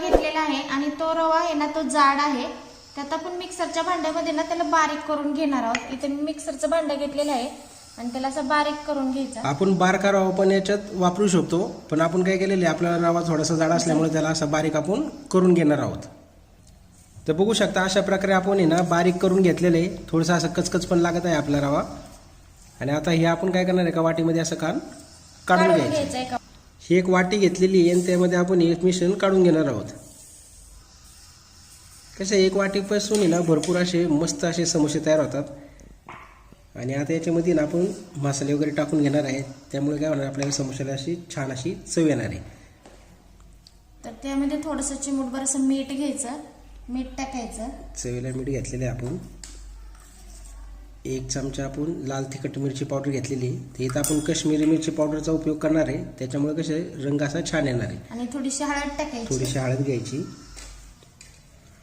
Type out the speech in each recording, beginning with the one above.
घेतलेला आहे आणि तो रवा आहे ना तो जाड आहे. त्यात आपण मिक्सरच्या भांड्यामध्ये ना त्याला बारीक करून घेणार आहोत. इथे मी मिक्सरचं भांडं घेतलेलं आहे आणि त्याला असं बारीक करून घ्यायचं. आपण बारका रवा पण याच्यात वापरू शकतो पण आपण काय केलेले आपला रवा थोडासा जाड असल्यामुळे त्याला असा बारीक आपण करून घेणार आहोत. तर बघू शकता अशा प्रकारे आपण आहे ना बारीक करून घेतलेले आहे. थोडंसं असं कचकच पण लागत आहे आपला रवा. आणि आता हे आपण काय करणार आहे का वाटीमध्ये असं कान काढून घ्यायचं. घ्यायचं एका ही एक वाटी घेतलेली आहे आणि त्यामध्ये आपण एक मिश्रण काढून घेणार आहोत. कसं एक वाटीपासून ना भरपूर असे मस्त असे समोसे तयार होतात. आणि आता याच्यामध्ये ना आपण मसाले वगैरे टाकून घेणार आहे. त्यामुळे काय होणार आपल्याला समोश्याला अशी छान अशी चव येणार आहे. तर त्यामध्ये थोडंसं चिमूटभर असं मीठ घ्यायचं. मीठ टाकायचं. चवीला मीठ घेतलेले आहे आपण. एक चमचा आपण लाल तिखट मिरची पावडर घेतलेली. आहे तर इथं आपण काश्मीरी मिरची पावडरचा उपयोग करणार आहे. त्याच्यामुळे कसे रंग असा छान येणार आहे. आणि थोडीशी हळद टाकायची. थोडीशी हळद घ्यायची.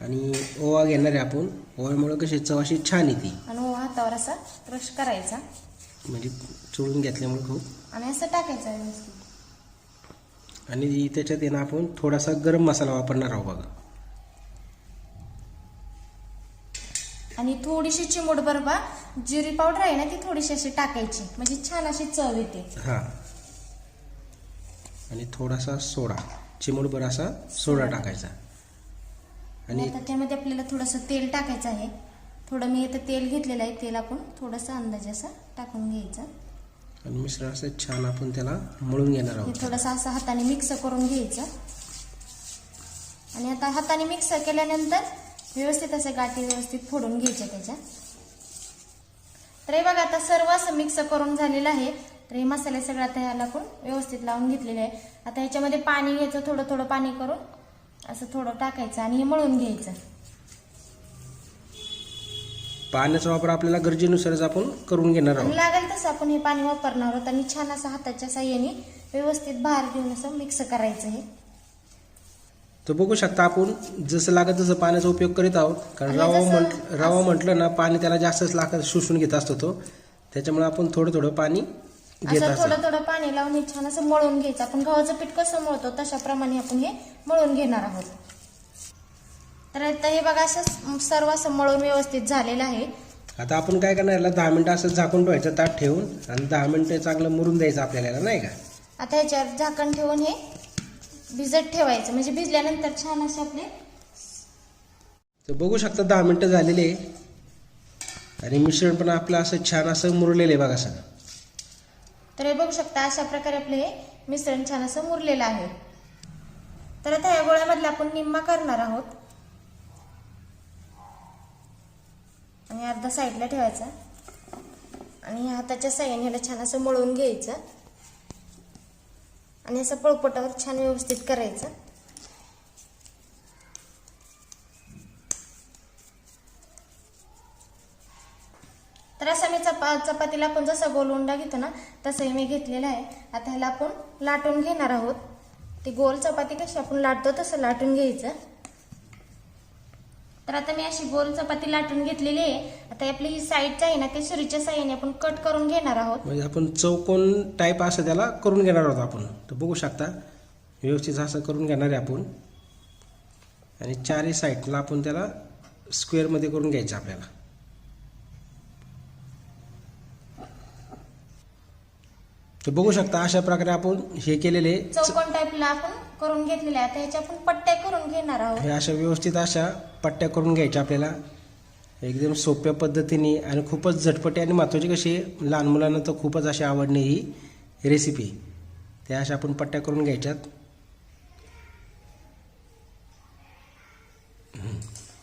आणि ओवा घेणार आहे आपण. ओव्यामुळे कशी चव अशी छान येते. आणि ओवा हातावर असा क्रश करायचा. म्हणजे चोळून घेतल्यामुळे खूप. आणि असं टाकायचं व्यवस्थित. आणि त्याच्यात आहे ना आपण थोडासा गरम मसाला वापरणार आहोत बघा. आणि थोडीशी चिमूट बरोबर जिरी पावडर आहे ना ती थोडीशी अशी टाकायची. म्हणजे छान अशी चव येते. हां. आणि थोडासा सोडा. चिमूटभर असा सोडा टाकायचा. आणि आता त्यामध्ये आपल्याला थोडंसं तेल टाकायचं आहे. थोडं मी इथं तेल घेतलेलं आहे. तेल आपण थोडंसं अंदाजे असं टाकून घ्यायचं. आणि मिश्रण असं छान आपण त्याला मळून घेणार आहोत. थोडंसं असं हाताने मिक्स करून घ्यायचं. आणि आता हाताने मिक्स केल्यानंतर व्यवस्थित असं गाठी व्यवस्थित फोडून घ्यायच्या त्याच्या तर हे बघा आता सर्व असं मिक्स करून झालेलं आहे. तर हे मसाले सगळं आता ह्याला व्यवस्थित लावून घेतलेले आहे. आता ह्याच्यामध्ये पाणी घ्यायचं थोडं थोडं पाणी करून असं थोडं टाकायचं आणि हे मळून घ्यायचं. पाण्याचा वापर आपल्याला गरजेनुसारच आपण करून घेणार आहोत. लागेल तसं आपण हे पाणी वापरणार आहोत आणि छान असं हाताच्या साह्याने व्यवस्थित बाहेर घेऊन असं मिक्स करायचं हे. तर बघू शकता आपण जसं लागत तसं पाण्याचा उपयोग करीत आहोत. कारण रवा म्हंट रवा म्हटलं ना पाणी त्याला जास्तच लागत शोषून घेत असतो तो. त्याच्यामुळे आपण थोडं थोडं पाणी घेत असतो. थोडं थोडं पाणी लावून हे छान असं मळून घ्यायचं. आपण गव्हाचं पीठ कसं मळतो तशाप्रमाणे आपण हे मळून घेणार आहोत. तर आता हे बघा असं सर्व असं मळून व्यवस्थित झालेलं आहे. आता आपण काय करणार याला दहा मिनिटं असं झाकून ठेवायचं ताट ठेवून आणि दहा मिनिटं चांगलं मुरून द्यायचं आपल्याला याला, नाही का? आता ह्याच्यावर झाकण ठेवून हे भिजत ठेवायचं. म्हणजे भिजल्यानंतर छान असे आपले तर बघू शकता दहा मिनिटं झालेले आहे. आणि मिश्रण पण आपलं असं छान असं मुरलेलं आहे बघा सगळं. तर हे बघू शकता अशा प्रकारे आपले हे मिश्रण छान असं मुरलेलं आहे. तर आता या गोळ्यामधला आपण निम्मा करणार आहोत. आणि अर्धा साईडला ठेवायचा. आणि हाताच्या साह्याने ह्याला छान असं मळून घ्यायचं. आणि असं पळपटावर छान व्यवस्थित करायचं. तर असं मी चपा चपातीला आपण जसं गोल उंडा घेतो ना तसंही मी घेतलेलं आहे. आता ह्याला आपण लाटून घेणार आहोत. ती गोल चपाती कशी आपण लाटतो तसं लाटून घ्यायचं. तर आता मी अशी गोल चपाती लाटून घेतलेली आहे. आता आपली ही साईडच्या आहे ना ते सुरीच्या साह्याने आपण कट करून घेणार आहोत. म्हणजे आपण चौकोन टाईप असं त्याला करून घेणार आहोत आपण. तर बघू शकता व्यवस्थित असं करून घेणार आहे आपण. आणि चारही साईडला आपण त्याला स्क्वेअरमध्ये करून घ्यायचं आपल्याला. तर बघू शकता अशा प्रकारे आपण हे केलेले चौकोन टाईपला आपण करून घेतलेले आहे आता ह्याच्या आपण पट्ट्या करून घेणार आहोत. हे अशा व्यवस्थित अशा पट्ट्या करून घ्यायच्या आपल्याला. एकदम सोप्या पद्धतीने आणि खूपच झटपटी आणि महत्त्वाची कशी लहान मुलांना तर खूपच अशी आवडणे ही रेसिपी त्या अशा आपण पट्ट्या करून घ्यायच्यात.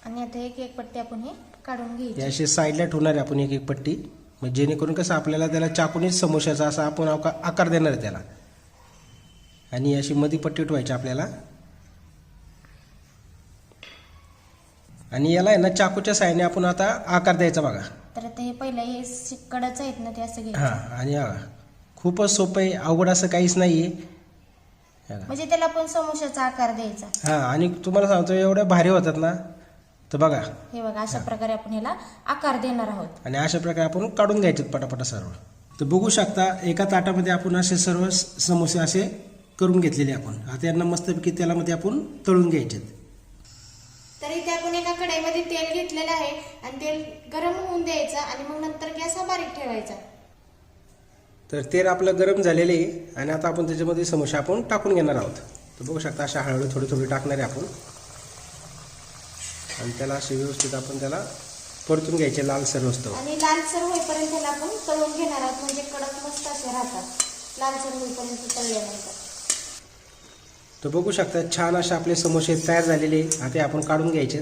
आणि आता एक एक पट्टी आपण हे काढून हे घ्यायची अशी साईडला ठेवणार आहे आपण एक एक पट्टी. मग जेणेकरून कसं आपल्याला त्याला चाकूनीच समोशाचा असा आपण आका- आकार देणार आहे त्याला. आणि अशी मध्ये पट्टी ठेवायची आपल्याला. आणि याला आहे ना चाकूच्या साहाय्याने आपण आता आकार द्यायचा बघा. तर हे पहिलं हे कडच आहेत ना ते असं घ्यायचं. हां आणि हा खूपच सोपं आहे अवघड असं काहीच नाही आहे म्हणजे त्याला आपण समोशाचा आकार द्यायचा. हां आणि तुम्हाला सांगतो एवढ्या भारी होतात ना तर बघा. हे बघा अशा प्रकारे आपण ह्याला आकार देणार आहोत. आणि अशा प्रकारे आपण काढून घ्यायचे पटापटा सर्व. तर बघू शकता एका ताटामध्ये आपण असे सर्व समोसे असे करून घेतलेले आपण. आता यांना मस्तपैकी तेलामध्ये आपण तळून घ्यायचे तर इथे आपण एका कढईमध्ये तेल घेतलेलं आहे आणि तेल गरम होऊन द्यायचं आणि मग नंतर गॅस हा बारीक ठेवायचा. तर तेल आपलं गरम झालेले आहे आणि आता आपण त्याच्यामध्ये समोसे आपण टाकून घेणार आहोत. तर बघू शकता अशा हळूहळू थोडी थोडी टाकणार आहे आपण. आणि त्याला असे व्यवस्थित आपण त्याला परतून घ्यायचे लालसर वस्तू. आणि लालसर होईपर्यंत त्याला आपण तळून घेणार आहोत. म्हणजे कडक मस्त असे राहतात. लालसर होईपर्यंत तळल्यानंतर. तर बघू शकता छान असे आपले समोसे तयार झालेले. आता आपण काढून घ्यायचे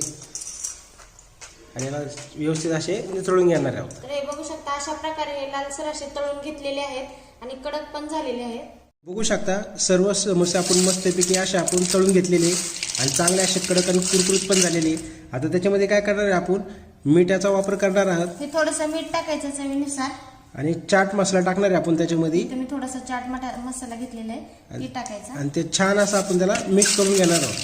आणि याला व्यवस्थित असे निचळून घेणार आहोत. तर हे बघू शकता अशा प्रकारे हे लालसर असे तळून घेतलेले आहेत आणि कडक पण झालेले आहेत. बघू शकता सर्व समोसे आपण मस्तपैकी असे आपण तळून घेतलेले आणि चांगले असे कडक आणि कुरकुरीत पण झालेले आता त्याच्यामध्ये काय करणार आहे आपण? मिठाचा वापर करणार आहात. हे थोडंसं मीठ टाकायचं चवीनुसार. आणि चाट मसाला टाकणार आहे आपण त्याच्यामध्ये. इथे मी थोडासा चाट मटा मसाला घेतलेला आहे. ती टाकायचा. आणि ते छान असं आपण त्याला मिक्स करून घेणार आहोत.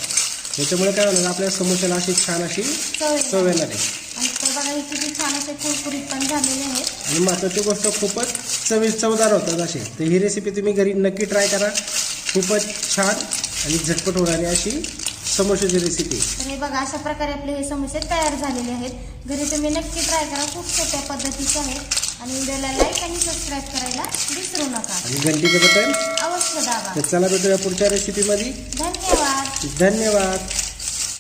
त्याच्यामुळे काय होणार आपल्या समोश्याला अशी छान अशी चव चव येणार. आहे. आणि तर बघा हे किती छान असे कुरकुरीत पण झालेले आहेत. आणि गोष्ट खूपच चवी चवदार होतात असे. तर ही रेसिपी तुम्ही घरी नक्की ट्राय करा. खूपच छान आणि झटपट होणारी अशी समोश्याची रेसिपी तर हे बघा अशा प्रकारे आपले हे समोसे तयार झालेले आहेत. घरी तुम्ही नक्की ट्राय करा. खूप सोप्या पद्धतीचे आहेत. आणि व्हिडिओला लाईक आणि सबस्क्राईब करायला विसरू नका. आणि घंटीचं बटन. अवश्य दाबा. तर चला भेटूया पुढच्या रेसिपीमध्ये धन्यवाद. धन्यवाद.